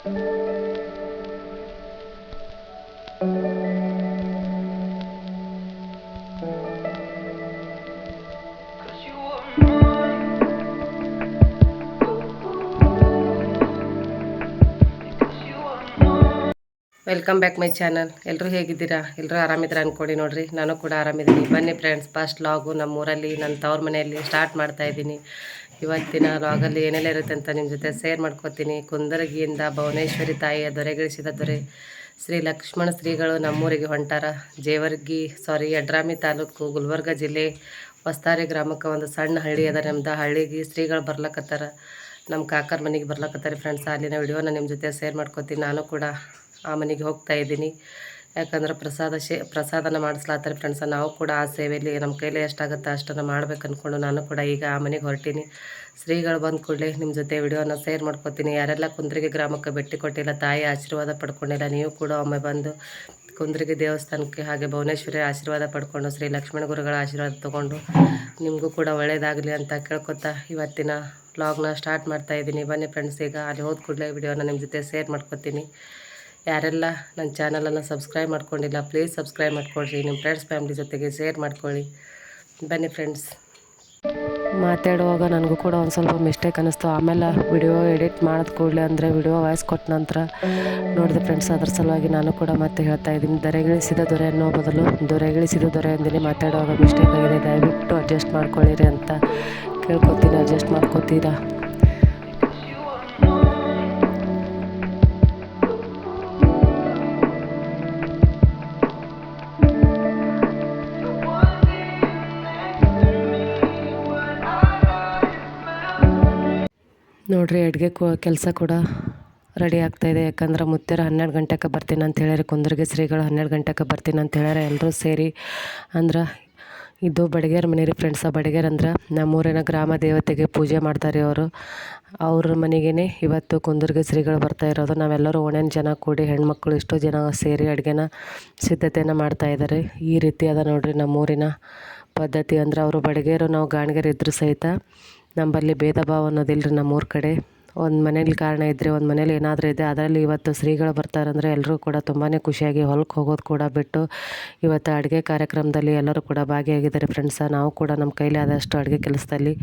Welcome back my channel ಎಲ್ಲರೂ ಹೇಗಿದ್ದೀರಾ? ಎಲ್ಲರೂ ಆರಾಮಿದ್ದೀರಾ ಅಂದ್ಕೊಡಿ ನೋಡಿರಿ. ನಾನು ಕೂಡ ಆರಾಮಿದ್ದೀನಿ. ಬನ್ನಿ ಫ್ರೆಂಡ್ಸ್ ಫಸ್ಟ್ ಲಾಗು ನಮ್ಮ ಊರಲ್ಲಿ ನನ್ನ ತವ್ರ ಮನೆಯಲ್ಲಿ ಸ್ಟಾರ್ಟ್ ಮಾಡ್ತಾ ಇದ್ದೀನಿ. ಇವತ್ತಿನ ಲಾಗಲ್ಲಿ ಏನೆಲ್ಲ ಇರುತ್ತೆ ಅಂತ ನಿಮ್ಮ ಜೊತೆ ಶೇರ್ ಮಾಡ್ಕೋತೀನಿ. ಕುಂದರಗಿಯಿಂದ ಭುವನೇಶ್ವರಿ ತಾಯಿಯ ದೊರೆಗಳಿಸಿದ ದೊರೆ. ಶ್ರೀ ಲಕ್ಷ್ಮಣ ಶ್ರೀಗಳು ನಮ್ಮೂರಿಗೆ ಹೊಂಟಾರ. ಜೇವರ್ಗಿ ಸಾರಿ ಯಡ್ರಾಮಿ ತಾಲೂಕು, ಗುಲ್ಬರ್ಗ ಜಿಲ್ಲೆ ವಸ್ತಾರೆ ಗ್ರಾಮಕ್ಕೆ ಒಂದು ಸಣ್ಣ ಹಳ್ಳಿ ಅದ. ನಮ್ದು ಹಳ್ಳಿಗೆ ಶ್ರೀಗಳು ಬರ್ಲಕತ್ತಾರ. ನಮ್ಮ ಕಾಕರ್ ಮನೆಗೆ ಬರ್ಲಕತ್ತಾರೆ ಫ್ರೆಂಡ್ಸ್ ಅಲ್ಲಿನ ವಿಡಿಯೋನ ನಿಮ್ಮ ಜೊತೆ ಶೇರ್ ಮಾಡ್ಕೋತೀನಿ. ನಾನು ಕೂಡ ಆ ಮನೆಗೆ ಹೋಗ್ತಾ ಇದ್ದೀನಿ. ಯಾಕಂದ್ರೆ ಪ್ರಸಾದ ಶೇ, ಪ್ರಸಾದನ ಮಾಡಿಸ್ಲಾತಾರೆ ಫ್ರೆಂಡ್ಸ ನಾವು ಕೂಡ ಆ ಸೇವೆಯಲ್ಲಿ ನಮ್ಮ ಕೈಲಿ ಎಷ್ಟಾಗುತ್ತೆ ಅಷ್ಟನ್ನು ಮಾಡ್ಬೇಕು ಅಂದ್ಕೊಂಡು ನಾನು ಕೂಡ ಈಗ ಆ ಮನೆಗೆ ಹೊರಟೀನಿ. ಶ್ರೀಗಳು ಬಂದ ಕೂಡಲೇ ನಿಮ್ಮ ಜೊತೆ ವಿಡಿಯೋನ ಶೇರ್ ಮಾಡ್ಕೊತೀನಿ. ಯಾರೆಲ್ಲ ಕುಂದ್ರಿಗೆ ಗ್ರಾಮಕ್ಕೆ ಭೇಟಿ ಕೊಟ್ಟಿಲ್ಲ, ತಾಯಿ ಆಶೀರ್ವಾದ ಪಡ್ಕೊಂಡಿಲ್ಲ, ನೀವು ಕೂಡ ಒಮ್ಮೆ ಬಂದು ಕುಂದ್ರಿಗೆ ದೇವಸ್ಥಾನಕ್ಕೆ ಹಾಗೆ ಭುವನೇಶ್ವರಿ ಆಶೀರ್ವಾದ ಪಡ್ಕೊಂಡು, ಶ್ರೀ ಲಕ್ಷ್ಮಣ ಗುರುಗಳ ಆಶೀರ್ವಾದ ತೊಗೊಂಡು ನಿಮಗೂ ಕೂಡ ಒಳ್ಳೆಯದಾಗಲಿ ಅಂತ ಕೇಳ್ಕೊತಾ ಇವತ್ತಿನ ವ್ಲಾಗ್ನ ಸ್ಟಾರ್ಟ್ ಮಾಡ್ತಾ ಇದ್ದೀನಿ ಬನ್ನಿ ಫ್ರೆಂಡ್ಸ್ ಈಗ ಅಲ್ಲಿ ಹೋದ ಕೂಡಲೇ ವಿಡಿಯೋನ ನಿಮ್ಮ ಜೊತೆ ಶೇರ್ ಮಾಡ್ಕೊತೀನಿ. ಯಾರೆಲ್ಲ ನನ್ನ ಚಾನಲನ್ನು ಸಬ್ಸ್ಕ್ರೈಬ್ ಮಾಡ್ಕೊಂಡಿಲ್ಲ ಪ್ಲೀಸ್ ಸಬ್ಸ್ಕ್ರೈಬ್ ಮಾಡ್ಕೊಳ್ರಿ. ನಿಮ್ಮ ಫ್ರೆಂಡ್ಸ್ ಫ್ಯಾಮ್ಲಿ ಜೊತೆಗೆ ಶೇರ್ ಮಾಡ್ಕೊಳ್ಳಿ. ಬನ್ನಿ ಫ್ರೆಂಡ್ಸ್ ಮಾತಾಡುವಾಗ ನನಗೂ ಕೂಡ ಒಂದು ಸ್ವಲ್ಪ ಮಿಸ್ಟೇಕ್ ಅನ್ನಿಸ್ತು ಆಮೇಲೆ ವಿಡಿಯೋ ಎಡಿಟ್ ಮಾಡಿದ ಕೂಡಲೇ ಅಂದರೆ ವಿಡಿಯೋ ವಾಯ್ಸ್ ಕೊಟ್ಟ ನಂತರ ನೋಡಿದೆ ಫ್ರೆಂಡ್ಸ್ ಅದರ ಸಲುವಾಗಿ ನಾನು ಕೂಡ ಮತ್ತೆ ಹೇಳ್ತಾ ಇದ್ದೀನಿ. ದೊರೆಗಿಳಿಸಿದ ದೊರೆ ಅನ್ನೋ ಬದಲು ದೊರೆಗಿಳಿಸಿದ ದೊರೆ ಅಂದಿನಿ ಮಾತಾಡುವಾಗ ಮಿಸ್ಟೇಕ್ ಆಗಿದೆ. ದಯವಿಟ್ಟು ಅಡ್ಜಸ್ಟ್ ಮಾಡ್ಕೊಳ್ಳಿರಿ ಅಂತ ಕೇಳ್ಕೊತೀನಿ. ಅಡ್ಜಸ್ಟ್ ಮಾಡ್ಕೊತೀರಾ? ನೋಡ್ರಿ, ಅಡುಗೆ ಕೆಲಸ ಕೂಡ ರೆಡಿ ಆಗ್ತಾಯಿದೆ ಯಾಕಂದ್ರೆ ಮುತ್ತೆರ ಹನ್ನೆರಡು ಗಂಟೆಗೆ ಬರ್ತೀನಿ ಅಂತ ಹೇಳ್ಯಾರ. ಕುಂದರ್ಗಿ ಶ್ರೀಗಳು ಹನ್ನೆರಡು ಗಂಟೆಗೆ ಬರ್ತೀನಿ ಅಂತ ಹೇಳ್ಯಾರ ಎಲ್ಲರೂ ಸೇರಿ. ಅಂದ್ರೆ ಇದು ಬಡಿಗೇರ್ ಮನೆ ರೀ ಫ್ರೆಂಡ್ಸ ಬಡಿಗೇರ್ ಅಂದ್ರೆ ನಮ್ಮೂರಿನ ಗ್ರಾಮ ದೇವತೆಗೆ ಪೂಜೆ ಮಾಡ್ತಾರೆ ಅವರು. ಅವ್ರ ಮನೆಗೇ ಇವತ್ತು ಕುಂದರ್ಗಿ ಶ್ರೀಗಳು ಬರ್ತಾ ಇರೋದು. ನಾವೆಲ್ಲರೂ ಓಣ್ಯಾನ ಜನ ಕೂಡಿ ಹೆಣ್ಮಕ್ಳು ಎಷ್ಟೋ ಜನ ಸೇರಿ ಅಡುಗೆನ ಸಿದ್ಧತೆಯನ್ನು ಮಾಡ್ತಾ ಇದ್ದಾರೆ ಈ ರೀತಿ ಅದ ನೋಡ್ರಿ ನಮ್ಮೂರಿನ ಪದ್ಧತಿ. ಅಂದ್ರೆ ಅವರು ಬಡಿಗೇರು ನಾವು ಗಾಣಿಗರು ಇದ್ರೂ ಸಹಿತ ನಮ್ಮಲ್ಲಿ ಭೇದ ಭಾವ ಅನ್ನೋದಿಲ್ಲ ರೀ ನಮ್ಮೂರ ಕಡೆ. ಒಂದು ಮನೇಲಿ ಕಾರಣ ಇದ್ದರೆ ಒಂದು ಮನೇಲಿ ಏನಾದರೂ ಇದೆ ಅದರಲ್ಲಿ ಇವತ್ತು ಶ್ರೀಗಳು ಬರ್ತಾರಂದರೆ ಎಲ್ಲರೂ ಕೂಡ ತುಂಬಾ ಖುಷಿಯಾಗಿ ಹೊಲಕ್ಕೆ ಹೋಗೋದು ಕೂಡ ಬಿಟ್ಟು ಇವತ್ತು ಅಡುಗೆ ಕಾರ್ಯಕ್ರಮದಲ್ಲಿ ಎಲ್ಲರೂ ಕೂಡ ಭಾಗಿಯಾಗಿದ್ದಾರೆ ಫ್ರೆಂಡ್ಸ ನಾವು ಕೂಡ ನಮ್ಮ ಕೈಲಿ ಆದಷ್ಟು ಅಡುಗೆ ಕೆಲಸದಲ್ಲಿ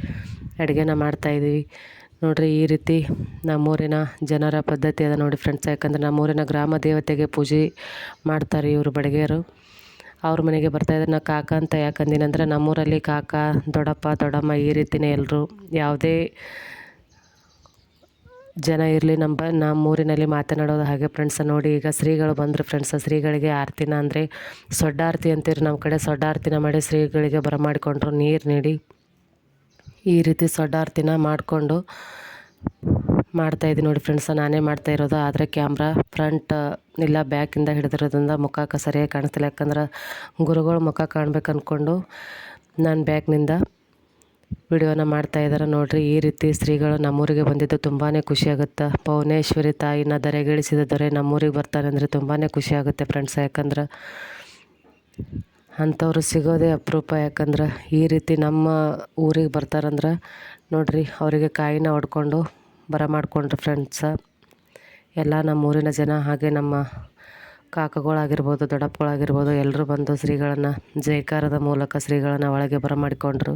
ಅಡುಗೆನ ಮಾಡ್ತಾಯಿದ್ದೀವಿ ನೋಡಿರಿ ಈ ರೀತಿ ನಮ್ಮೂರಿನ ಜನರ ಪದ್ಧತಿ ಅದ ನೋಡಿ ಫ್ರೆಂಡ್ಸ್ ಯಾಕಂದ್ರೆ ನಮ್ಮೂರಿನ ಗ್ರಾಮ ದೇವತೆಗೆ ಪೂಜೆ ಮಾಡ್ತಾರೆ ಇವರು ಬಡಿಗೆಯರು. ಅವ್ರ ಮನೆಗೆ ಬರ್ತಾಯಿದ್ರೆ ನಾ ಕಾಕ ಅಂತ ಯಾಕೆ ಅಂದರೆ ನಮ್ಮೂರಲ್ಲಿ ಕಾಕ, ದೊಡ್ಡಪ್ಪ, ದೊಡ್ಡಮ್ಮ ಈ ರೀತಿಯೇ ಎಲ್ಲರೂ ಯಾವುದೇ ಜನ ಇರಲಿ, ನಮ್ಮ ನಮ್ಮೂರಿನಲ್ಲಿ ಮಾತನಾಡೋದು ಹಾಗೆ ಫ್ರೆಂಡ್ಸ ನೋಡಿ, ಈಗ ಶ್ರೀಗಳು ಬಂದರು ಫ್ರೆಂಡ್ಸ ಶ್ರೀಗಳಿಗೆ ಆರತಿನ ಅಂದರೆ ಸೊಡ್ಡ ಆರತಿ ಅಂತೀರಿ ನಮ್ಮ ಕಡೆ ಸೊಡ್ಡ ಆರತಿನ ಮಾಡಿ ಶ್ರೀಗಳಿಗೆ ಬರಮಾಡಿಕೊಂಡ್ರು, ನೀರು ನೀಡಿ ಈ ರೀತಿ ಸೊಡ್ಡ ಆರತಿನ ಮಾಡಿಕೊಂಡು ಮಾಡ್ತಾಯಿದ್ದೀನಿ ನೋಡಿ ಫ್ರೆಂಡ್ಸ್ ನಾನೇ ಮಾಡ್ತಾ ಇರೋದು. ಆದರೆ ಕ್ಯಾಮ್ರಾ ಫ್ರಂಟ್ ಇಲ್ಲ ಬ್ಯಾಕಿಂದ ಹಿಡಿದಿರೋದ್ರಿಂದ ಮುಖಕ್ಕೆ ಸರಿಯಾಗಿ ಕಾಣಿಸ್ತಿಲ್ಲ. ಯಾಕಂದ್ರೆ ಗುರುಗಳು ಮುಖ ಕಾಣ್ಬೇಕು ಅಂದ್ಕೊಂಡು ನಾನು ಬ್ಯಾಕ್ನಿಂದ ವಿಡಿಯೋನ ಮಾಡ್ತಾ ಇದ್ದಾರೆ ನೋಡಿರಿ, ಈ ರೀತಿ ಸ್ತ್ರೀಗಳು ನಮ್ಮೂರಿಗೆ ಬಂದಿದ್ದು ತುಂಬಾ ಖುಷಿಯಾಗುತ್ತೆ ಭುವನೇಶ್ವರಿ ತಾಯಿನ ದರೆಗಿಳಿಸಿದ ದೊರೆ ನಮ್ಮೂರಿಗೆ ಬರ್ತಾರೆ ಅಂದರೆ ತುಂಬಾ ಖುಷಿಯಾಗುತ್ತೆ ಫ್ರೆಂಡ್ಸ್ ಯಾಕಂದ್ರೆ ಅಂಥವ್ರು ಸಿಗೋದೇ ಅಪರೂಪ. ಯಾಕಂದ್ರೆ ಈ ರೀತಿ ನಮ್ಮ ಊರಿಗೆ ಬರ್ತಾರಂದ್ರೆ ನೋಡಿರಿ, ಅವರಿಗೆ ಕಾಯಿನ ಹೊಡ್ಕೊಂಡು ಬರ ಮಾಡಿಕೊಂಡ್ರು ಫ್ರೆಂಡ್ಸ ಎಲ್ಲ ನಮ್ಮ ಊರಿನ ಜನ ಹಾಗೆ ನಮ್ಮ ಕಾಕಗಳಾಗಿರ್ಬೋದು, ದೊಡ್ಡಪ್ಪಗಳಾಗಿರ್ಬೋದು ಎಲ್ಲರೂ ಬಂದು ಶ್ರೀಗಳನ್ನು ಜೈಕಾರದ ಮೂಲಕ ಶ್ರೀಗಳನ್ನು ಒಳಗೆ ಬರಮಾಡಿಕೊಂಡ್ರು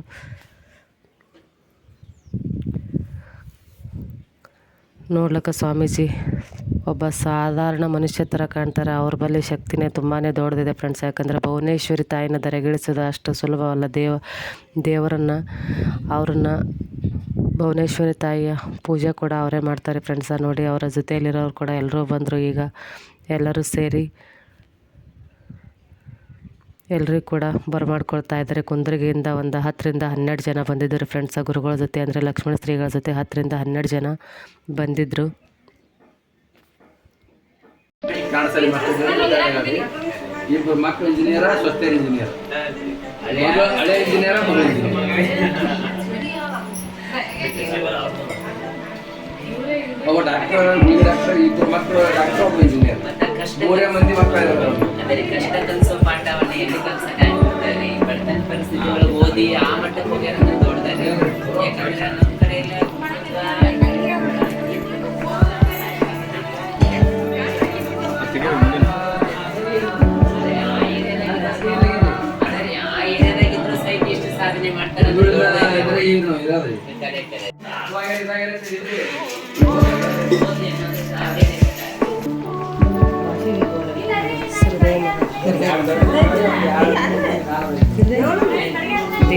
ನೋಡ್ಲಿಕ್ಕೆ ಸ್ವಾಮೀಜಿ, ಒಬ್ಬ ಸಾಧಾರಣ ಮನುಷ್ಯ ಥರ ಕಾಣ್ತಾರೆ. ಅವ್ರ ಬಳಿ ಶಕ್ತಿನೇ ತುಂಬಾ ದೊಡ್ಡದಿದೆ ಫ್ರೆಂಡ್ಸ್. ಯಾಕಂದರೆ ಭುವನೇಶ್ವರಿ ತಾಯಿನ ದರೆಗಿಳಿಸೋದು ಅಷ್ಟು ಸುಲಭವಲ್ಲ. ದೇವ, ದೇವರನ್ನು, ಅವ್ರನ್ನ ಭುವನೇಶ್ವರಿ ತಾಯಿಯ ಪೂಜೆ ಕೂಡ ಅವರೇ ಮಾಡ್ತಾರೆ ಫ್ರೆಂಡ್ಸ. ನೋಡಿ, ಅವರ ಜೊತೆಯಲ್ಲಿರೋರು ಕೂಡ ಎಲ್ಲರೂ ಬಂದರು. ಈಗ ಎಲ್ಲರೂ ಸೇರಿ ಎಲ್ರಿಗೂ ಕೂಡ ಬರಮಾಡ್ಕೊಳ್ತಾ ಇದ್ದಾರೆ. ಕುಂದ್ರಗಿಯಿಂದ ಒಂದು ಹತ್ತರಿಂದ ಹನ್ನೆರಡು ಜನ ಬಂದಿದ್ದರು ಫ್ರೆಂಡ್ಸ ಗುರುಗಳ ಜೊತೆ, ಅಂದರೆ ಲಕ್ಷ್ಮಣ ಸ್ತ್ರೀಗಳ ಜೊತೆ ಹತ್ತರಿಂದ ಹನ್ನೆರಡು ಜನ ಬಂದಿದ್ದರು ಇಬ್ಬರು ಮಕ್ಕಳು ಇಂಜಿನಿಯರ ಸ್ವಸ್ಥೇರ್ ಇಂಜಿನಿಯರ್ ಹಳೆ ಇಂಜಿನಿಯರ ಮಗಳು ಒಬ್ಬ ಡಾಕ್ಟರ್ ಡಾಕ್ಟರ್ ಇಬ್ಬರು ಮಕ್ಕಳು ಡಾಕ್ಟರ್ ಒಬ್ಬ ಇಂಜಿನಿಯರ್ ಮಕ್ಕಳು ಅದೇ ಕಷ್ಟ ಕಲಿಸೋ ಪಾಠವನ್ನ ಎಲ್ಲಿ ಕಲ್ಸಕ್ಕೆ ಈ ಬಡತನ ಪರಿಸ್ಥಿತಿಗಳು ಓದಿ ಆ ಮಟ್ಟಕ್ಕೆ ಹೋಗ್ಯಾರ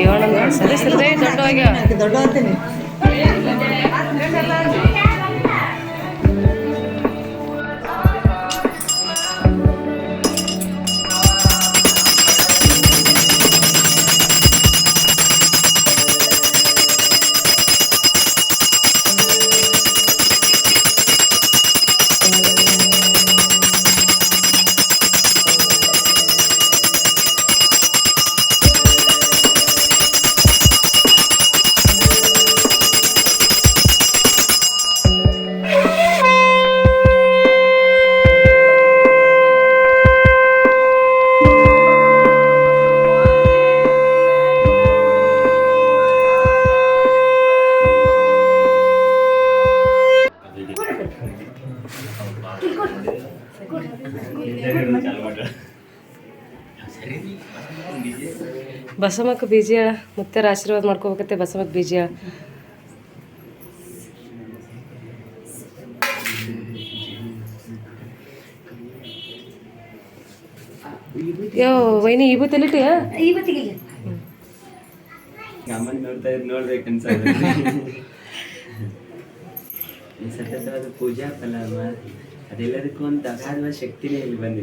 ದೇವಣ್ಣ ಸರಿ ಸರಿ ದೊಡ್ಡ ಬಸಮ್ಮಕ್ಕೆ ಬೀಜ ಮುತ್ತಾರ ಆಶೀರ್ವಾದ ಮಾಡ್ಕೋಬೇಕತ್ತೆ ಬಸಮ್ಮಕ್ಕೆ ಬೀಜ. ಯೋ ವೈನಿ ಈ ಬೂತಲ್ಲಿಟ್ಟಿಯ ಅಮ್ಮನ್ ನೋಡ್ತಾ ಇದ್ ನೋಡ್ಬೇಕು ಅನ್ಸೋದು ಈ ಸತತವಾದ ಪೂಜಾ ಫಲ ಅದೆಲ್ಲದಕ್ಕೂ ಒಂದು ಅಗಾಧವಾದ ಶಕ್ತಿನೇ ಇಲ್ಲಿ ಬಂದು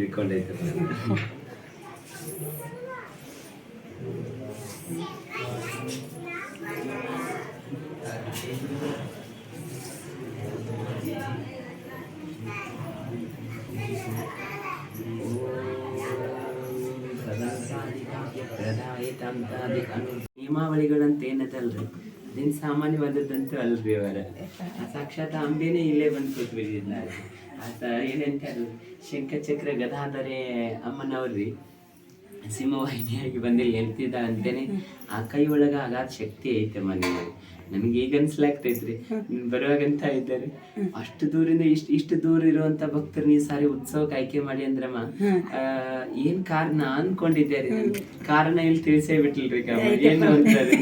ಇಟ್ಕೊಂಡೈತೆ ನಿಯಮಾವಳಿಗಳಂತ ಏನದಲ್ರಿ ಅದೇನ್ ಸಾಮಾನ್ಯವಾದದ್ದಂತೂ ಅಲ್ರಿ ಅವರ. ಸಾಕ್ಷಾತ್ ಅಂಬೇನೆ ಇಲ್ಲೇ ಬಂದು ಕೂತ್ ಬಿಟ್ಟಿದ್ದಾರೆ ಆತ ಏನಂತಾರೆ, ಶಂಖಚಕ್ರ ಗದಾಧರೆ ಅಮ್ಮನವ್ರಿ, ಸಿಂಹವಾಹಿನಿಯಾಗಿ ಬಂದು ಎಂತಿದ್ದ ಅಂತೇನೆ ಆ ಕೈ ಒಳಗ ಆಗಾದ ಶಕ್ತಿ ಐತೆ ಮನೆ ನನಗೆ ಈಗ ಅನ್ಸ್ಲಾಗ್ತೈತ್ರಿ. ಬರುವಾಗ ಬರುವಾಗಂತ ಇದ್ದಾರೆ. ಅಷ್ಟು ದೂರಿಂದ ಇಷ್ಟ ಇಷ್ಟು ದೂರ ಇರುವಂತ ಭಕ್ತರು ಈ ಸಾರಿ ಉತ್ಸವಕ್ಕೆ ಆಯ್ಕೆ ಮಾಡಿ ಅಂದ್ರಮ್ಮ ಆ, ಏನ್ ಕಾರಣ ಅನ್ಕೊಂಡಿದ್ದೆ ರೀ ನಾನು. ಕಾರಣ ಇಲ್ಲಿ ತಿಳಿಸೇ ಬಿಟ್ಲ್ರಿ. ಏನು ಅಂತಾರೆ.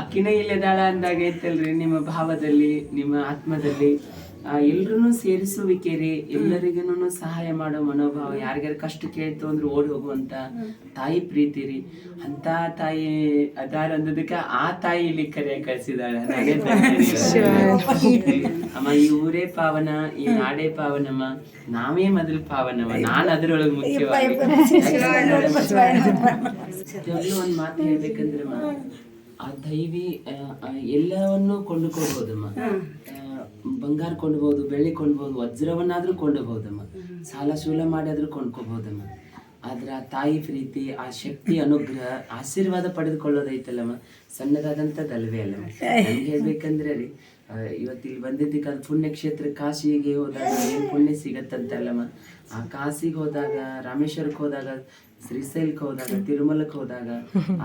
ಅಕ್ಕಿನ ಇಲ್ಲದಾಳ ಅಂದಾಗ ಐತಲ್ರಿ ನಿಮ್ಮ ಭಾವದಲ್ಲಿ ನಿಮ್ಮ ಆತ್ಮದಲ್ಲಿ. ಎಲ್ರೂ ಸೇರಿಸುವಿಕೆ ರೀ ಎಲ್ಲರಿಗೂ ಸಹಾಯ ಮಾಡೋ ಮನೋಭಾವ ಯಾರಿಗಾರ ಕಷ್ಟ ಕೇಳ್ತು ಅಂದ್ರೆ ಓಡಿ ಹೋಗುವಂತ ತಾಯಿ ಪ್ರೀತಿ ರೀ ಅಂತ ತಾಯಿ ಅದಾರ ಅಂದದಕ್ಕ ಆ ತಾಯಿ ಇಲ್ಲಿ ಕರೆ ಕಳ್ಸಿದಾಳ. ಅಮ್ಮ ಈ ಊರೇ ಪಾವನ ಈ ನಾಡೇ ಪಾವನಮ್ಮ ನಾವೇ ಮೊದಲು ಪಾವನಮ್ಮ. ನಾನು ಅದ್ರೊಳಗೆ ಮುಖ್ಯವಾಗಿ ಒಂದ್ ಮಾತು ಹೇಳ್ಬೇಕಂದ್ರಮ್ಮ. ಆ ದೈವಿ ಎಲ್ಲವನ್ನೂ ಕೊಂಡುಕೊಳ್ಬಹುದಮ್ಮ ಬಂಗಾರ ಕೊಂಡ್ಬೋದು, ಬೆಳ್ಳಿ ಕೊಂಡ್ಬೋದು, ವಜ್ರವನ್ನಾದ್ರೂ ಕೊಂಡಬಹುದಮ್ಮ ಸಾಲ ಶೂಲ ಮಾಡಿ ಆದ್ರೂ ಕೊಂಡ್ಕೋಬಹುದಮ್ಮ ಆದ್ರ ಆ ತಾಯಿ ಪ್ರೀತಿ, ಆ ಶಕ್ತಿ, ಅನುಗ್ರಹ, ಆಶೀರ್ವಾದ ಪಡೆದುಕೊಳ್ಳೋದೈತಲ್ಲಮ್ಮ. ಸಣ್ಣದಾದಂಥದ್ದಲ್ವೇ ಅಲ್ಲಮ್ಮ. ನನ್ಗೆ ಹೇಳ್ಬೇಕಂದ್ರೆ ರೀ ಇವತ್ತು ಇಲ್ಲಿ ಬಂದಿದ್ದಕ್ಕೆ ಅದು ಪುಣ್ಯ ಕ್ಷೇತ್ರ ಕಾಶಿಗೆ ಹೋದಾಗ ಏನ್ ಪುಣ್ಯ ಸಿಗತ್ತಂತಲ್ಲಮ್ಮ. ಆ ಕಾಶಿಗೆ ಹೋದಾಗ, ರಾಮೇಶ್ವರಕ್ಕೆ ಹೋದಾಗ, ಶ್ರೀಶೈಲಕ್ಕೆ ಹೋದಾಗ, ತಿರುಮಲಕ್ಕೆ ಹೋದಾಗ,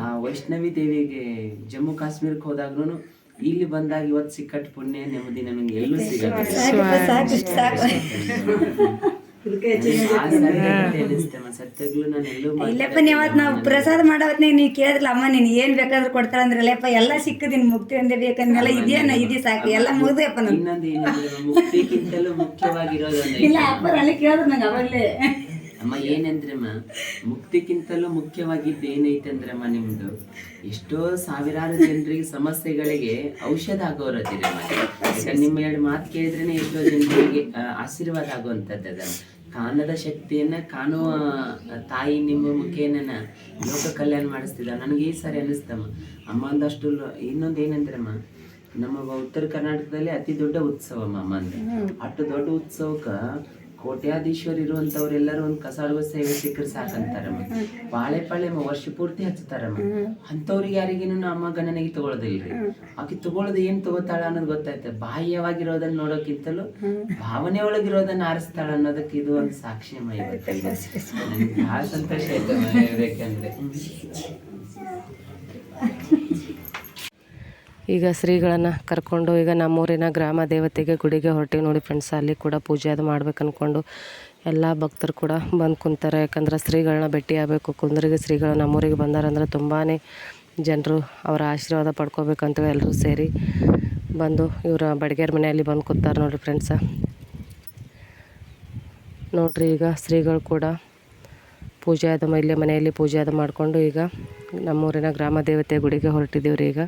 ಆ ವೈಷ್ಣವಿ ದೇವಿಗೆ ಜಮ್ಮು ಕಾಶ್ಮೀರಕ್ಕೆ ಹೋದಾಗ್ನು ಇಲ್ಲಿ ಬಂದಾಗ ಇವತ್ತು ಸಿಕ್ಕಟ್ ಪುಣ್ಯ ನೆಮ್ಮದಿ ನಮಗೆ ಎಲ್ಲೂ ಇಲ್ಲಪ್ಪ ನೀವು ಪ್ರಸಾದ ಮಾಡೋತ್ನ ನೀವು ಕೇಳಿದ್ರಲ್ಲ ಅಮ್ಮ ನೀನು ಏನು ಬೇಕಾದ್ರೂ ಅಂದ್ರೆ ಅಂದ್ರಲ್ಲಪ್ಪ ಎಲ್ಲ ಸಿಕ್ಕದಿನ್ ಮುಕ್ತಿ ಒಂದೇ ಬೇಕಂದ್ಮೇಲೆ ಇದೇನ ಇದೇ ಸಾಕು ಎಲ್ಲ ಮುಗ್ದಪ್ಪ ನಮ್ಗೆ ಮುಖ್ಯವಾಗಿರೋದೊಂದು ಇಲ್ಲ ಅಪ್ಪ ಅಲ್ಲಿ ಕೇಳಿದ್ರು ನಂಗೆ ಅವಾಗಲೇ ಅಮ್ಮ ಏನಂದ್ರಮ್ಮ? ಮುಕ್ತಿಗಿಂತಲೂ ಮುಖ್ಯವಾಗಿದ್ದು ಏನೈತೆ ಅಂದ್ರಮ್ಮ ನಿಮ್ದು? ಎಷ್ಟೋ ಸಾವಿರಾರು ಜನರಿಗೆ ಸಮಸ್ಯೆಗಳಿಗೆ ಔಷಧ ಆಗೋರದಿರಮ್ಮ ನಿಮ್ಮ ಎರಡು ಮಾತು ಕೇಳಿದ್ರೇನೆ ಎಷ್ಟೋ ಜನರಿಗೆ ಆಶೀರ್ವಾದ ಆಗುವಂಥದ್ದದ ಅದ ಕಾಣದ ಶಕ್ತಿಯನ್ನ ಕಾಣುವ ತಾಯಿ ನಿಮ್ಮ ಮುಖೇನ ಲೋಕ ಕಲ್ಯಾಣ ಮಾಡಿಸ್ತಿದ್ದ ನನಗೆ ಈ ಸಾರಿ ಅನ್ನಿಸ್ತಮ್ಮ. ಅಮ್ಮ ಒಂದಷ್ಟು ಇನ್ನೊಂದು ಏನಂದ್ರಮ್ಮ? ನಮ್ಮ ಉತ್ತರ ಕರ್ನಾಟಕದಲ್ಲಿ ಅತಿ ದೊಡ್ಡ ಉತ್ಸವ ಅಮ್ಮ ಅಂದ್ರೆ. ಅಷ್ಟು ದೊಡ್ಡ ಉತ್ಸವಕ್ಕ ಕೋಟ್ಯಾಧೀಶ್ವರ ಇರುವಂತವ್ರೆಲ್ಲರೂ ಒಂದ್ ಕಸಾಳುವ ಸೇವೆ ಸಿಕ್ಕರೆ ಸಾಕಂತಾರಮ್ಮ. ಬಾಳೆ ಪಾಳೆ ಮ- ವರ್ಷ ಪೂರ್ತಿ ಹಚ್ಚತಾರಮ್ಮ ಅಂತವ್ರಿಗೆ ಯಾರಿಗೇನು ಅಮ್ಮ ಗಣನೆಗೆ ತಗೊಳ್ಳೋದಿಲ್ರಿ. ಆಕಿ ತಗೊಳ್ಳೋದು ಏನ್ ತಗೋತಾಳ ಅನ್ನೋದು ಗೊತ್ತಾಯ್ತು. ಬಾಹ್ಯವಾಗಿರೋದನ್ನ ನೋಡೋಕ್ಕಿಂತಲೂ ಭಾವನೆ ಒಳಗಿರೋದನ್ನ ಆರಿಸ್ತಾಳ ಅನ್ನೋದಕ್ಕೆ ಇದು ಒಂದು ಸಾಕ್ಷಿ ಇವತ್ತು. ನನ್ಗೆ ಬಹಳ ಸಂತೋಷ ಆಯ್ತಮ್ಮ ಹೇಳ್ಬೇಕಂದ್ರೆ. ಈಗ ಶ್ರೀಗಳನ್ನು ಕರ್ಕೊಂಡು ಈಗ ನಮ್ಮೂರಿನ ಗ್ರಾಮ ದೇವತೆಗೆ ಗುಡಿಗೆ ಹೊರಟಿವಿ ನೋಡಿ ಫ್ರೆಂಡ್ಸ್ ಅಲ್ಲಿ ಕೂಡ ಪೂಜೆ ಅದು ಮಾಡ್ಬೇಕು ಅಂದ್ಕೊಂಡು ಎಲ್ಲ ಭಕ್ತರು ಕೂಡ ಬಂದು ಕುಂತಾರೆ. ಯಾಕಂದ್ರೆ ಶ್ರೀಗಳನ್ನ ಭೇಟಿ ಆಗಬೇಕು, ಕುಂದ್ರಿಗೆ ಶ್ರೀಗಳು ನಮ್ಮೂರಿಗೆ ಬಂದಾರಂದ್ರೆ ತುಂಬಾ ಜನರು ಅವರ ಆಶೀರ್ವಾದ ಪಡ್ಕೋಬೇಕಂತ ಎಲ್ಲರೂ ಸೇರಿ ಬಂದು ಇವರ ಬಡಿಗೆರ ಮನೆಯಲ್ಲಿ ಬಂದು ಕೂತಾರೆ ನೋಡಿರಿ ಫ್ರೆಂಡ್ಸ ನೋಡಿರಿ ಈಗ ಶ್ರೀಗಳು ಕೂಡ ಪೂಜೆ ಆದ ಇಲ್ಲೇ ಮನೆಯಲ್ಲಿ ಪೂಜೆ ಅದು ಮಾಡಿಕೊಂಡು ಈಗ ನಮ್ಮೂರಿನ ಗ್ರಾಮ ದೇವತೆ ಗುಡಿಗೆ ಹೊರಟಿದ್ದೀವ್ರಿ ಈಗ.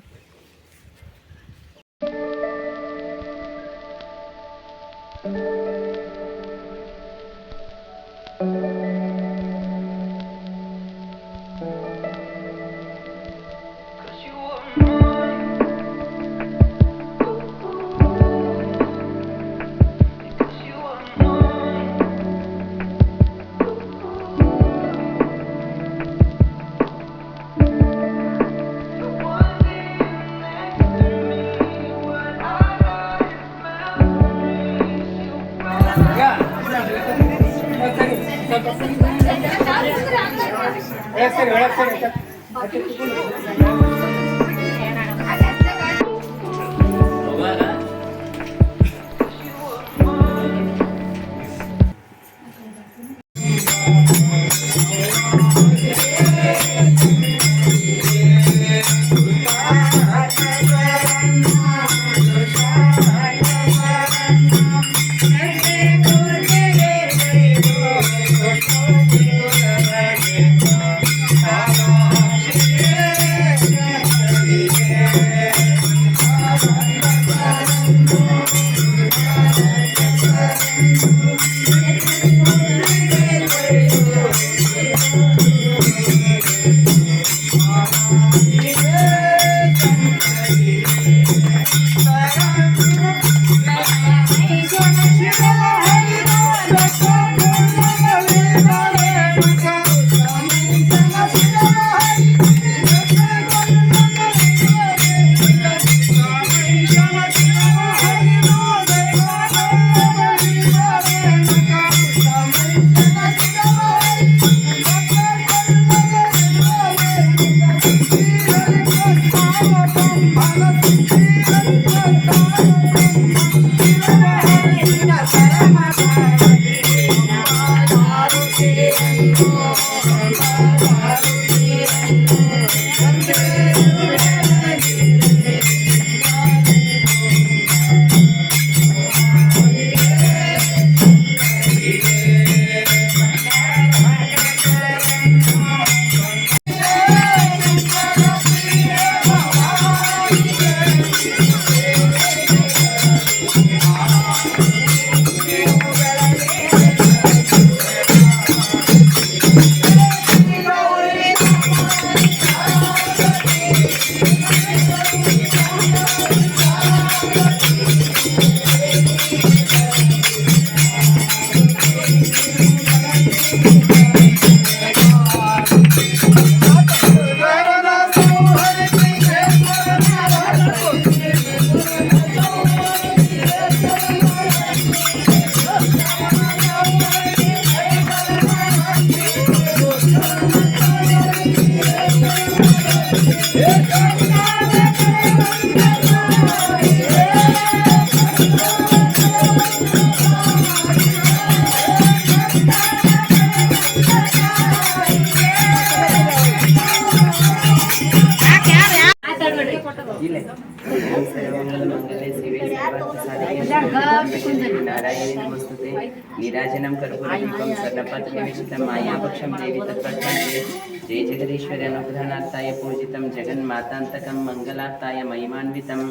జయ జగదీశ్వరనుగ్రహణార్థాయ పూజితం జగన్మాతాంతకం మంగళార్థాయ మహిమాన్వితం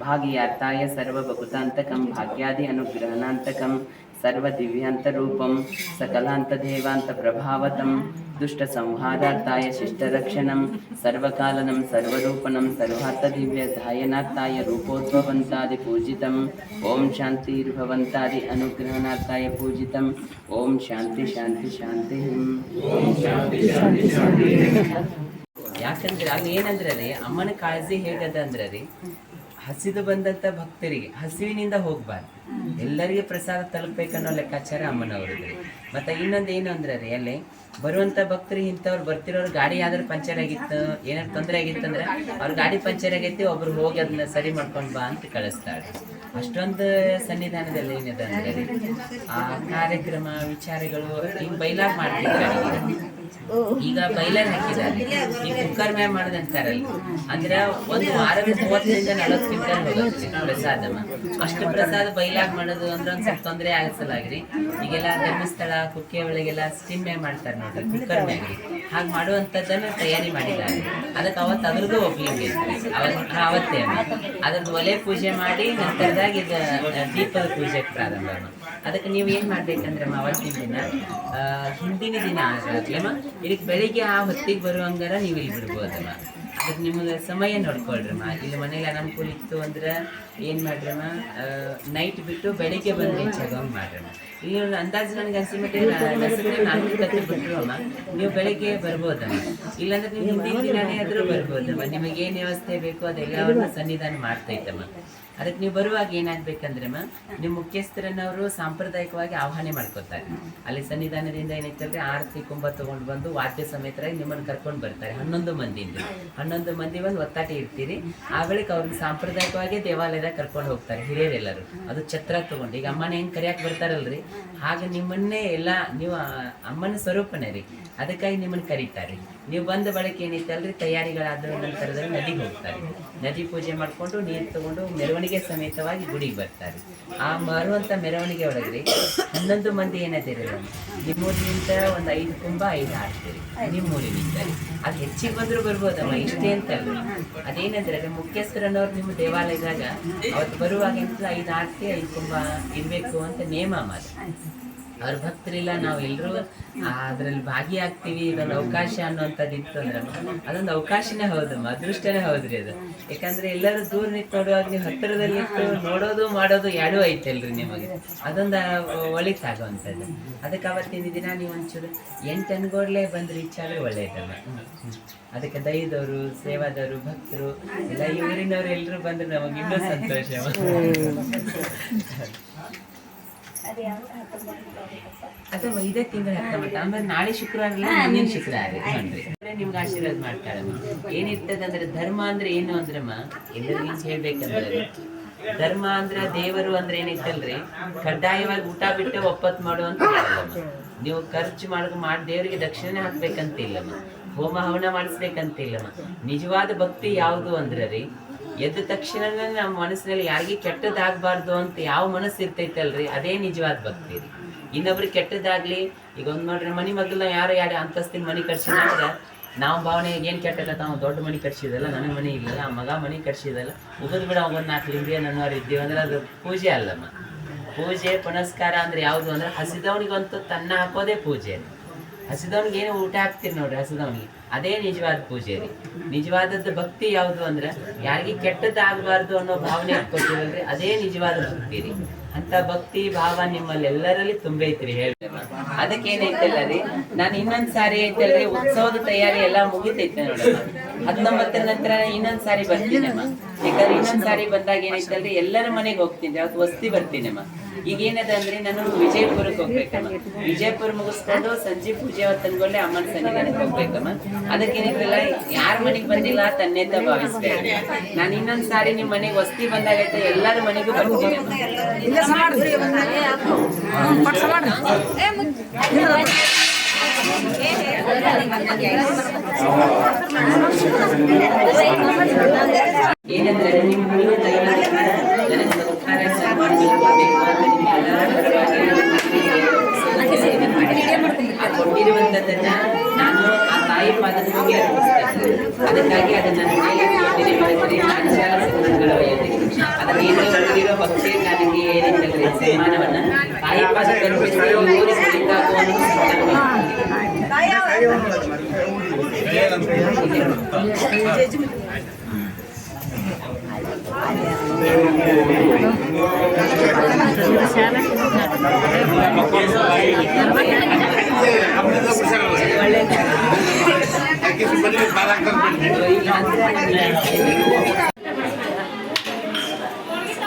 భాగ్యార్థాయ సర్వభకుతాంతకం భాగ్యాది అనుగ్రహణాంతకం సర్వదివ్యాంతరూపం సకలాంతదేవాంతప్రభావతం दुष्टसंहारार्थाय शिष्टरक्षणं सर्वकालनं सर्वरूपणं सर्वार्थदिव्यधायनार्थाय रूपोद्भवन्तादिपूजितम् ॐ शान्तिर्भवन्तादि अनुग्रहणार्थाय पूजितम् ॐ शान्ति ಶಾಂತಿ ಶಾಂತಿ ಯಾಕಂದ್ರೆ ಅಲ್ಲಿ ಏನಂದ್ರೆ ರೀ ಅಮ್ಮನ ಕಾಳಜಿ ಹೇಗದ ಅಂದ್ರೆ ರೀ ಹಸಿದು ಬಂದಂತ ಭಕ್ತರಿಗೆ ಹಸಿವಿನಿಂದ ಹೋಗ್ಬಾರ್ದು ಎಲ್ಲರಿಗೆ ಪ್ರಸಾದ ತಲುಪಬೇಕನ್ನೋ ಲೆಕ್ಕಾಚಾರ ಅಮ್ಮನವ್ರದ್ರಿ ಮತ್ತೆ ಇನ್ನೊಂದು ಏನು ಅಂದ್ರೆ ರೀ, ಅಲ್ಲಿ ಬರುವಂತ ಭಕ್ತರು ಇಂಥವ್ರು ಬರ್ತಿರೋರು ಗಾಡಿ ಯಾವ್ದಾರು ಪಂಚರ್ ಆಗಿತ್ತು, ಏನಾದ್ರು ತೊಂದರೆ ಆಗಿತ್ತು ಅಂದ್ರೆ ಅವ್ರ ಗಾಡಿ ಪಂಚರ್ ಆಗೈತಿ, ಒಬ್ರು ಹೋಗಿ ಅದನ್ನ ಸರಿ ಮಾಡ್ಕೊಂಡ್ ಬಾ ಅಂತ ಕಳಿಸ್ತಾಳೆ. ಅಷ್ಟೊಂದು ಸನ್ನಿಧಾನದಲ್ಲಿ ಏನಿದೆ ಅಂದ್ರೆ ಆ ಕಾರ್ಯಕ್ರಮ, ವಿಚಾರಗಳು ಹಿಂಗ್ ಬೈಲಾಗ್ ಮಾಡ್ತಿದ್ದಾರೆ ಈಗ ಬೈಲರ್ ಹಾಕಿದ್ದಾರೆ. ಈ ಕುಕ್ಕರ್ ಮ್ಯಾಗ ಅಂತಾರೆ ಅಂದ್ರೆ ಒಂದು ವಾರದ ಮೂವತ್ತರಿಂದ ನಲವತ್ತು ಕ್ವಿಂಟಲ್ ಪ್ರಸಾದ. ಅಷ್ಟು ಪ್ರಸಾದ ಬೈಲಾಗ್ ಮಾಡೋದು ಅಂದ್ರೆ ಒಂದ್ ಸ್ವಲ್ಪ ತೊಂದರೆ ಆಗಿಸಲಾಗ್ರಿ ಈಗೆಲ್ಲ ಧರ್ಮಸ್ಥಳ ಕುಕ್ಕೆ ಒಳಗೆಲ್ಲ ಸ್ಟಿಮ್ ಮ್ಯಾಗ ಮಾಡ್ತಾರೆ ನೋಡ್ರಿ ಕುಕ್ಕರ್ ಮೇಲೆ ಹಾಗೆ ಮಾಡುವಂಥದ್ದನ್ನ ತಯಾರಿ ಮಾಡಿದ್ದಾರೆ. ಅದಕ್ಕೆ ಅವತ್ತು ಅದ್ರದ್ದು ಒಪ್ಲಿಂಗ್ ಐತ್ರಿ ಅವತ್ತು ಅದ್ರದ್ದು ಒಲೆ ಪೂಜೆ ಮಾಡಿ ನಂತರದಾಗ ಇದು ದೀಪದ ಪೂಜೆ ಪ್ರಾರಂಭ. ಅದಕ್ಕೆ ನೀವು ಏನು ಮಾಡಬೇಕಂದ್ರೆ ಅವತ್ತಿನ ದಿನ ಹಿಂದಿನ ದಿನ ಆಗಲಮ್ಮ ಇದಕ್ಕೆ ಬೆಳಿಗ್ಗೆ ಆ ಹೊತ್ತಿಗೆ ಬರುವಂಗಾರ ನೀವು ಇಲ್ಲಿ ಬಿಡ್ಬೋದಮ್ಮ ಅದಕ್ಕೆ ನಿಮಗೆ ಸಮಯ ನೋಡ್ಕೊಳ್ರಮ್ಮ. ಇಲ್ಲಿ ಮನೇಲಿ ಅನುಕೂಲ ಇತ್ತು ಅಂದ್ರೆ ಏನು ಮಾಡ್ರಮ್ಮ? ನೈಟ್ ಬಿಟ್ಟು ಬೆಳಿಗ್ಗೆ ಬಂದು ಹೆಚ್ಚಾಗಂಗೆ ಮಾಡ್ರಮ್ಮ. ಇಲ್ಲಿ ಅಂದಾಜು ನನಗೆ ಅನ್ಸಿ ಮತ್ತೆ ನಾಲ್ಕು ಕತ್ತೆ ಬಿಟ್ರು ಅಮ್ಮ ನೀವು ಬೆಳಿಗ್ಗೆ ಬರ್ಬೋದಮ್ಮ. ಇಲ್ಲಾಂದ್ರೆ ನೀವು ಹಿಂದಿನ ದಿನನೇ ಆದರೂ ಬರ್ಬೋದಮ್ಮ. ನಿಮಗೆ ಏನು ವ್ಯವಸ್ಥೆ ಬೇಕೋ ಅದೆಲ್ಲವನ್ನು ಸನ್ನಿಧಾನ ಮಾಡ್ತೈತಮ್ಮ. ಅದಕ್ಕೆ ನೀವು ಬರುವಾಗ ಏನಾಗ್ಬೇಕಂದ್ರಮ್ಮ ನಿಮ್ಮ ಮುಖ್ಯಸ್ಥರನ್ನವರು ಸಾಂಪ್ರದಾಯಿಕವಾಗಿ ಆಹ್ವಾನ ಮಾಡ್ಕೊತಾರೆ. ಅಲ್ಲಿ ಸನ್ನಿಧಾನದಿಂದ ಏನೈತಲ್ರಿ ಆರತಿ ಕುಂಭ ತಗೊಂಡು ಬಂದು ವಾದ್ಯ ಸಮೇತರಾಗಿ ನಿಮ್ಮನ್ನು ಕರ್ಕೊಂಡು ಬರ್ತಾರೆ ಹನ್ನೊಂದು ಮಂದಿಯಿಂದ. ಹನ್ನೊಂದು ಮಂದಿ ಬಂದು ಒತ್ತಾಟಿ ಇರ್ತೀರಿ ಆ ಬಳಿಕ ಅವ್ರನ್ನ ಸಾಂಪ್ರದಾಯಿಕವಾಗಿ ದೇವಾಲಯದಾಗ ಕರ್ಕೊಂಡು ಹೋಗ್ತಾರೆ ಹಿರಿಯರೆಲ್ಲರೂ. ಅದು ಛತ್ರ ತಗೊಂಡು. ಈಗ ಅಮ್ಮನ ಹೆಂಗ್ ಕರಿಯಾಕ್ ಬರ್ತಾರಲ್ರಿ? ಹಾಗೆ ನಿಮ್ಮನ್ನೇ ಎಲ್ಲ ನೀವು ಅಮ್ಮನ ಸ್ವರೂಪನೇ ರೀ. ಅದಕ್ಕಾಗಿ ನಿಮ್ಮನ್ನ ಕರೀತಾರೆ. ನೀವು ಬಂದ ಬಳಿಕ ಏನಿತ್ತಲ್ರಿ? ತಯಾರಿಗಳಾದ ನಂತರದಲ್ಲಿ ನದಿಗೆ ಹೋಗ್ತಾರೆ ನದಿ ಪೂಜೆ ಮಾಡ್ಕೊಂಡು ನೀರು ತಗೊಂಡು ಮೆರವಣಿಗೆ ಸಮೇತವಾಗಿ ಗುಡಿಗೆ ಬರ್ತಾರೆ. ಆ ಮಾರುವಂಥ ಮೆರವಣಿಗೆ ಒಳಗ್ರಿ ಹನ್ನೊಂದು ಮಂದಿ ಏನದಿರಲ್ಲ ನಿಮ್ಮೂರಿನಿಂದ ಒಂದು ಐದು ಕುಂಭ ಐದು ಆಡ್ತೀರಿ ನಿಮ್ಮೂರಿನಿಂದ. ಅದು ಹೆಚ್ಚಿಗೆ ಬಂದರೂ ಬರ್ಬೋದಮ್ಮ, ಇಷ್ಟೇ ಅಂತ ಅದೇನಂದ್ರೆ ಮುಖ್ಯಸ್ಥರನ್ನೋರು ನಿಮ್ಮ ದೇವಾಲಯದಾಗ ಅವತ್ತು ಬರುವಾಗ ಐದು ಆಡ್ತಿ ಐದು ಕುಂಭ ಇರಬೇಕು ಅಂತ ನೇಮ ಮಾತು ಅವ್ರ ಭಕ್ತರಿಲ್ಲ, ನಾವು ಎಲ್ಲರೂ ಅದ್ರಲ್ಲಿ ಭಾಗಿಯಾಗ್ತೀವಿ, ಇದೊಂದು ಅವಕಾಶ ಅನ್ನುವಂಥದ್ದು ಇತ್ತು ಅಂದ್ರೆ ಅದೊಂದು ಅವಕಾಶನೇ ಹೌದು, ಅದೃಷ್ಟನೇ ಹೌದ್ರಿ ಅದು. ಯಾಕಂದ್ರೆ ಎಲ್ಲರೂ ದೂರ ನಿಂತು ನೋಡುವಾಗ ಹತ್ತಿರದಲ್ಲಿ ನೋಡೋದು, ಮಾಡೋದು ಎರಡೂ ಐತಲ್ರಿ ನಿಮಗೆ. ಅದೊಂದು ಒಳಿತಾಗುವಂಥದ್ದು. ಅದಕ್ಕೆ ಅವತ್ತಿನ ದಿನ ನೀವು ಒಂಚೂರು ಎಂಟು ಅನ್ಗೋಡ್ಲೆ ಬಂದು ರೀಚ್ ಆದರೆ ಹ್ಮ್. ಅದಕ್ಕೆ ದೈದವರು ಸೇವಾದವರು, ಭಕ್ತರು, ಎಲ್ಲ ಇವರಿನವರು ಎಲ್ಲರೂ ಬಂದ್ರೆ ನಮಗೆ ಇನ್ನೂ ಸಂತೋಷ. ಅದು ಇದೇ ತಿಂಗಳ ಆಮೇಲೆ ನಾಳೆ ಶುಕ್ರವಾರ ಅಲ್ಲ ಮುಂದಿನ ಶುಕ್ರವಾರ. ನೋಡ್ರಿ ನಿಮ್ಗೆ ಆಶೀರ್ವಾದ ಮಾಡ್ತಾಳಮ್ಮ ಏನಿರ್ತದೆ ಅಂದ್ರೆ ಧರ್ಮ ಅಂದ್ರೆ ಏನು ಅಂದ್ರಮ್ಮ ಎಲ್ಲರಿಗೂ ಹೇಳ್ಬೇಕಂದ್ರೆ ಧರ್ಮ ಅಂದ್ರೆ ದೇವರು ಅಂದ್ರೆ ಏನೈತಲ್ರಿ ಕಡ್ಡಾಯವಾಗಿ ಊಟ ಬಿಟ್ಟು ಒಪ್ಪತ್ ಮಾಡುವಂತ ನೀವು ಖರ್ಚು ಮಾಡೋದು ಮಾಡಿ ದೇವರಿಗೆ ದಕ್ಷಿಣೆ ಹಾಕ್ಬೇಕಂತ ಇಲ್ಲಮ್ಮ ಹೋಮ ಹವನ ಮಾಡಿಸ್ಬೇಕಂತ ಇಲ್ಲಮ್ಮ ನಿಜವಾದ ಭಕ್ತಿ ಯಾವುದು ಅಂದ್ರೆ ರೀ? ಎದ್ದ ತಕ್ಷಣನೇ ನಮ್ಮ ಮನಸ್ಸಿನಲ್ಲಿ ಯಾರಿಗೆ ಕೆಟ್ಟದಾಗಬಾರ್ದು ಅಂತ ಯಾವ ಮನಸ್ಸು ಇರ್ತೈತಲ್ರಿ ಅದೇ ನಿಜವಾದ ಭಕ್ತಿ ರೀ. ಇನ್ನೊಬ್ರಿಗೆ ಕೆಟ್ಟದಾಗ್ಲಿ ಈಗ ಒಂದ್ ನೋಡ್ರಿ, ಮನಿ ಮಗ್ಲ ಯಾರು ಯಾರು ಅಂತಸ್ತಿನ ಮನಿ ಕಟ್ಸಿದ್ರೆ ನಾವು ಭಾವನೆ ಏನು ಕೆಟ್ಟಲ್ಲ ತಾವು ದೊಡ್ಡ ಮನೆ ಕಟ್ಸಿದಲ್ಲ ನನಗೆ ಮನೆ ಇಲ್ಲ, ಆ ಮಗ ಮನೆ ಕಟ್ಸಿದಲ್ಲ. ಉಗದ್ ಬಿಡ ಒಂದು ನಾಲ್ಕು ಲಿಂಬೆ ನನ್ನವ್ರು ಇದ್ದೀವಿ ಅಂದ್ರೆ ಅದು ಪೂಜೆ ಅಲ್ಲಮ್ಮ. ಪೂಜೆ, ಪುನಸ್ಕಾರ ಅಂದ್ರೆ ಯಾವುದು? ಅಂದ್ರೆ ಹಸಿದವನಿಗಂತೂ ತನ್ನ ಹಾಕೋದೇ ಪೂಜೆ. ಹಸಿದವನಿಗೆ ಏನು ಊಟ ಹಾಕ್ತೀರಿ ನೋಡ್ರಿ ಹಸಿದವನಿಗೆ. ಅದೇ ನಿಜವಾದ ಪೂಜೆ ರೀ ನಿಜವಾದದ್ದು ಭಕ್ತಿ ಯಾವುದು ಅಂದ್ರೆ, ಯಾರಿಗೆ ಕೆಟ್ಟದ್ದಾಗಬಾರ್ದು ಅನ್ನೋ ಭಾವನೆ ಇಟ್ಕೊತೀವಲ್ರಿ ಅದೇ ನಿಜವಾದ ಭಕ್ತಿ ರೀ ಅಂತ ಭಕ್ತಿ ಭಾವ ನಿಮ್ಮಲ್ಲಿ ಎಲ್ಲರಲ್ಲಿ ತುಂಬೈತ್ರಿ ಹೇಳಿ. ಅದಕ್ಕೆ ಏನೈತಲ್ಲ ರೀ ನಾನು ಇನ್ನೊಂದ್ ಸಾರಿ ಐತಲ್ರಿ, ಉತ್ಸವದ ತಯಾರಿ ಎಲ್ಲಾ ಮುಗಿತೈತೆ ನೋಡಮ್ಮ. ಹತ್ತೊಂಬತ್ತರ ನಂತರ ಇನ್ನೊಂದ್ ಸಾರಿ ಬರ್ತೀನಮ್ಮ. ಯಾಕಂದ್ರೆ ಇನ್ನೊಂದ್ ಸಾರಿ ಬಂದಾಗ ಏನೈತಲ್ರಿ, ಎಲ್ಲರ ಮನೆಗೆ ಹೋಗ್ತೀನಿ ಅವತ್ತು ವಸ್ತಿ ಬರ್ತೀನಮ್ಮ. ಈಗ ಏನದ ಅಂದ್ರೆ ನಾನು ವಿಜಯಪುರಕ್ಕೆ ಹೋಗ್ಬೇಕಮ್ಮ. ವಿಜಯಪುರ ಮುಗಿಸ್ಕೊಂಡು ಸಂಜೆ ಪೂಜೆ ಅನ್ಕೊಂಡೆ ಅಮ್ಮನ ಸನ್ನಿಧಾನಕ್ಕೆ ಹೋಗ್ಬೇಕಮ್ಮ. ಅದಕ್ಕೇನಿದ್ರಲ್ಲ ಯಾರ ಮನೆಗೆ ಬಂದಿಲ್ಲ ತನ್ನೆಂತ ಭಾವಿಸ್ಬೇಕು ನಾನು ಇನ್ನೊಂದ್ ಸಾರಿ ನಿಮ್ ಮನೆಗೆ ವಸ್ತಿ ಬಂದಾಗೈತೆ ಎಲ್ಲರ ಮನೆಗೂ ಬರ್ತೀನಿ. ಏನಂದ್ರೆ ನಿಮ್ಮ ನನಗೆ ಸತ್ಕಾರ ಸನ್ಮಾನಗಳು ಕೊಡ್ಬೇಕು ಅಂತ ನಿಮ್ಮೆಲ್ಲರ ಪರವಾಗಿ ಆ ಕೊಟ್ಟಿರುವಂತದ್ದನ್ನ ನಾನು ಆ ತಾಯಿ ಪಾದದ ಹೋಗಿ ಅರ್ಪಿಸ್ತೇನೆ ಅದಕ್ಕಾಗಿ ಅದನ್ನ ನನ್ನ ಮೇಲೆ ಕೊಟ್ಟಿರಿ ಮಾಡಿದ್ರಿ ಅಕ್ಷರ ಸನ್ಮಾನಗಳು ಒಯ್ಯಿರಿ. ಅದನ್ನ ಏನು ಕೊಟ್ಟಿರೋ ಭಕ್ತಿ ನನಗೆ ಏನಿಲ್ಲ ಸನ್ಮಾನವನ್ನ ತಾಯಿ ಪಾದಕ್ಕೆ ಅರ್ಪಿಸಿ ಈ ಊರಿಗೆ ಉಳಿತಾಗುವ ಒಂದು ಸಂಕಲ್ಪ.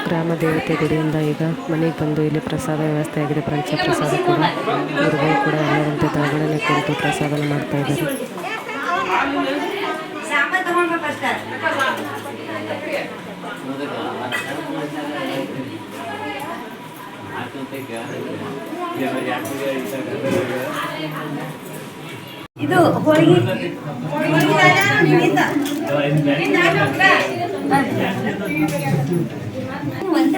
ಗ್ರಾಮ ದೇವತೆ ಗುಡಿಯಿಂದ ಈಗ ಮನೆಗೆ ಬಂದು ಇಲ್ಲಿ ಪ್ರಸಾದ ವ್ಯವಸ್ಥೆ ಆಗಿದೆ ಪ್ರಸಾದ ಕೂಡ ಗುರುಗಳು ಕೂಡ ಎಲ್ಲರಂತೆ ತಳಗಡೆ ಕುಳಿತು ಪ್ರಸಾದನ ಮಾಡ್ತಾ ಇದ್ದಾರೆ. ಇದು ಹೋಳಿಗೆ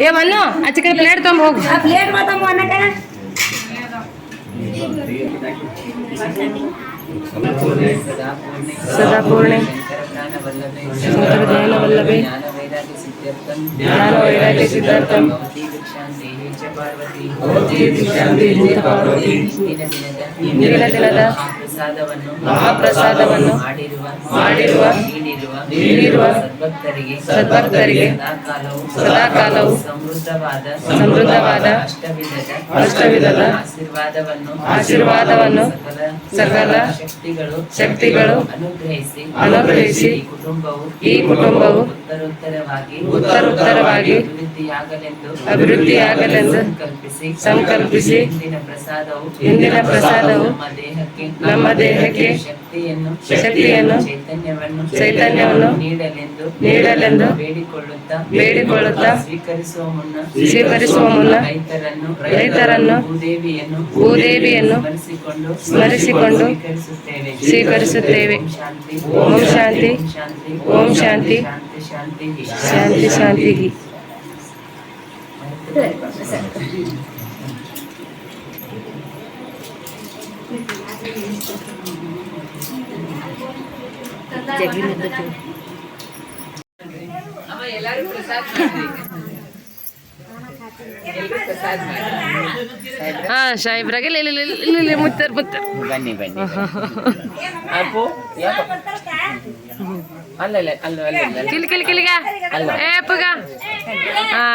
ಏ ಮನ್ನು ಆಚೆ ಕಡೆ ಪ್ಲೇಟ್ ತಗೊಂಡ್ ಹೋಗು. ಪ್ಲೇಟ್ ಮಾತಮ್ಮ ಅನ್ನಕ ಸದಾ ಪೂರ್ಣೆ. ಶಂಕರ ಧ್ಯಾನ ವಲ್ಲಭೆ ಜ್ಞಾನ ವೈರಾಗ್ಯ ಸಿದ್ಧಾರ್ಥಂ. ಇಂದಿನ ದಿನದ ಮಹಾಪ್ರಸಾದವನ್ನು ಮಾಡಿರುವ ನೀಡಿರುವ ಸದ್ಭಕ್ತರಿಗೆ ಸದ್ಭಕ್ತರಿಗೆ ಸದಾಕಾಲವು ಸಮೃದ್ಧವಾದ ಸಮೃದ್ಧವಾದ ಅಷ್ಟವಿಧದ ಅಷ್ಟವಿಧದ ಆಶೀರ್ವಾದವನ್ನು ಆಶೀರ್ವಾದವನ್ನು ಸಕಲ ಶಕ್ತಿಗಳು ಶಕ್ತಿಗಳು ಅನುಗ್ರಹಿಸಿ ಅನುಗ್ರಹಿಸಿ ಕುಟುಂಬವು ಈ ಕುಟುಂಬವು ಉತ್ತರೋತ್ತರವಾಗಿ ಉತ್ತರೋತ್ತರವಾಗಿ ಅಭಿವೃದ್ಧಿಯಾಗಲೆಂದು ಅಭಿವೃದ್ಧಿಯಾಗಲೆಂದು ಸಂಕಲ್ಪಿಸಿ ಸಂಕಲ್ಪಿಸಿ ಇಂದಿನ ಪ್ರಸಾದವು ಇಂದಿನ ಪ್ರಸಾದವು ನಮ್ಮ ದೇಹಕ್ಕೆ ನಮ್ಮ ದೇಹಕ್ಕೆ ಶಕ್ತಿಯನ್ನು ಶಕ್ತಿಯನ್ನು ಚೈತನ್ಯವನ್ನು ಚೈತನ್ಯವನ್ನು ನೀಡಲೆಂದು ನೀಡಲೆಂದು ಬೇಡಿಕೊಳ್ಳುತ್ತಾ ಬೇಡಿಕೊಳ್ಳುತ್ತಾ ಸ್ವೀಕರಿಸುವ ಮುನ್ನ ಸ್ವೀಕರಿಸುವ ಮುನ್ನ ರೈತರನ್ನು ರೈತರನ್ನು ಭೂದೇವಿಯನ್ನು ಭೂದೇವಿಯನ್ನು ಸ್ಮರಿಸಿಕೊಂಡು ಸ್ಮರಿಸಿಕೊಂಡು ಸ್ವೀಕರಿಸುತ್ತೇವೆ. ಓಂ ಶಾಂತಿ. ಓಂ ಶಾಂತಿ. ಶಾಂತಿ. ಶಾಂತಿ. ಶಾಂತಿ ಶಾಂತಿ ಶಾಂತಿ ಶಾಂತಿ ಶಾಂತಿಗೆ ಹಾ ಸಾಹೇಬ್ರಾಗೆ ಇಲ್ಲಿ ಇಲ್ಲಿ ಇಲ್ಲಿ ಇಲ್ಲಿ ಇಲ್ಲಿ ಮುತ್ತಾರ್ ಮುತ್ತಾರ್ ಬನ್ನಿ ಬನ್ನಿ ಅಪ್ಪು ಅಲ್ಲ ಅಲ್ಲ ಅಲ್ಲ ಅಲ್ಲ ಅಲ್ಲ ಕಿಲ್ ಕಿಲ್ ಕಿಲ್ಗ ಏ ಪಗ ಹಾ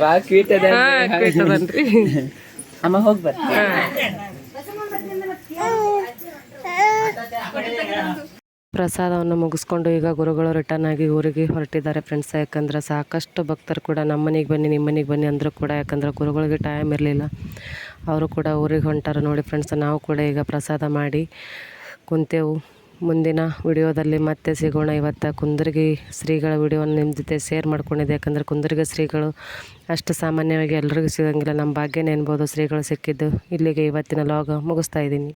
ಬಾ ಕೀಟದ ಹಾ ಕೇಳ್ತದನ್ರಿ ಅಮ್ಮ ಹೋಗಿ ಬರ್ತೀನಿ ಪ್ರಸಾದವನ್ನು ಮುಗಿಸ್ಕೊಂಡು ಈಗ ಗುರುಗಳು ರಿಟರ್ನ್ ಆಗಿ ಊರಿಗೆ ಹೊರಟಿದ್ದಾರೆ ಫ್ರೆಂಡ್ಸ್ ಯಾಕಂದ್ರೆ ಸಾಕಷ್ಟು ಭಕ್ತರು ಕೂಡ ನಮ್ಮ ಮನೆಗೆ ಬನ್ನಿ ನಿಮ್ಮ ಮನೆಗೆ ಬನ್ನಿ ಅಂದರೂ ಕೂಡ ಯಾಕಂದ್ರೆ ಗುರುಗಳಿಗೆ ಟೈಮ್ ಇರಲಿಲ್ಲ. ಅವರು ಕೂಡ ಊರಿಗೆ ಹೊಂಟಾರ ನೋಡಿ ಫ್ರೆಂಡ್ಸ್ ನಾವು ಕೂಡ ಈಗ ಪ್ರಸಾದ ಮಾಡಿ ಕುಂತೆವು. ಮುಂದಿನ ವಿಡಿಯೋದಲ್ಲಿ ಮತ್ತೆ ಸಿಗೋಣ. ಇವತ್ತು ಕುಂದರ್ಗಿ ಶ್ರೀಗಳ ವಿಡಿಯೋವನ್ನು ನಿಮ್ಮ ಜೊತೆ ಶೇರ್ ಮಾಡ್ಕೊಂಡಿದ್ದೆ. ಯಾಕಂದರೆ ಕುಂದರ್ಗಿ ಶ್ರೀಗಳು ಅಷ್ಟು ಸಾಮಾನ್ಯವಾಗಿ ಎಲ್ರಿಗೂ ಸಿಗೋಂಗಿಲ್ಲ. ನಮ್ಮ ಭಾಗ್ಯನೇ ಎನ್ಬೋದು ಶ್ರೀಗಳು ಸಿಕ್ಕಿದ್ದು. ಇಲ್ಲಿಗೆ ಇವತ್ತಿನ ಲಾಗ್ ಮುಗಿಸ್ತಾ ಇದ್ದೀನಿ.